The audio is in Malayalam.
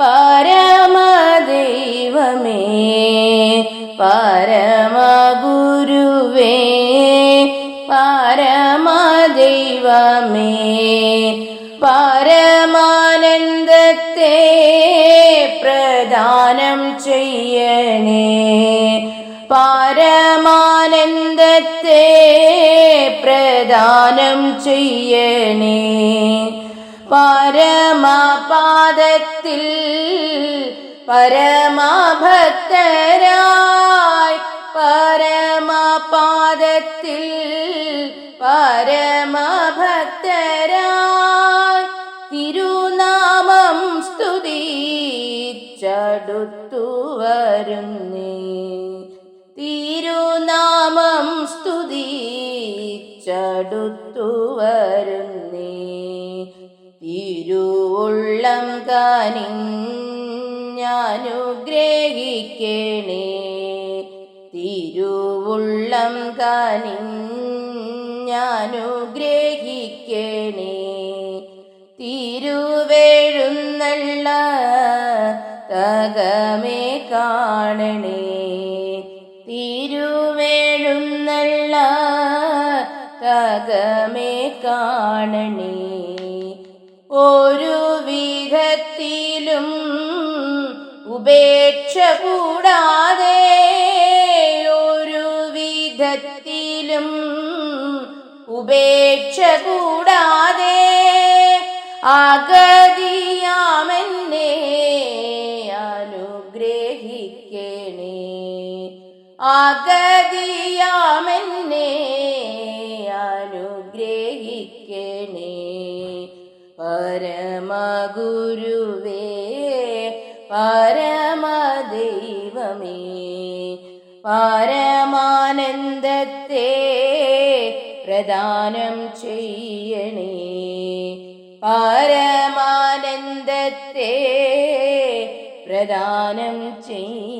പരമദൈവമേ പരമഗുരുവേ പരമദൈവമേ പരമാനന്ദത്തെ പ്രദാനം ചെയ്യണേ. പരമാനന്ദത്തെ പ്രദാനം ചെയ്യണേ. പരമപാദത്തിൽ പരമഭക്തരായി പരമപാദത്തിൽ പരമഭക്തരായി തിരുനാമം സ്തുതി ചടുത്തു വരുന്നേ തിരുനാമം സ്തുതിച്ചടുത്തു വരുന്നേ തിരുവുള്ളം കാനിഞ്ഞാനുഗ്രഹിക്കണേ തിരുവുള്ളം കാനിഞ്ഞാനുഗ്രഹിക്കണേ തിരുവേഴുന്നള്ള തകമേ കാണണേ. തിരുവേഴുന്നള്ള തകമേ കാണണേ. ഒരു വിധത്തിലും ഉപേക്ഷ കൂടാതെ ഒരു വിധത്തിലും ഉപേക്ഷ കൂടാതെ അഗതിയാമെന്നെ അനുഗ്രഹിക്കണേ. അഗതിയാമെന്നെ അനുഗ്രഹിക്കണേ. പരമഗുരുവേ പരമദൈവമേ പരമാനന്ദത്തെ പ്രദാനം ചെയ്യണേ. പരമാനന്ദത്തെ പ്രദാനം ചെയ്യ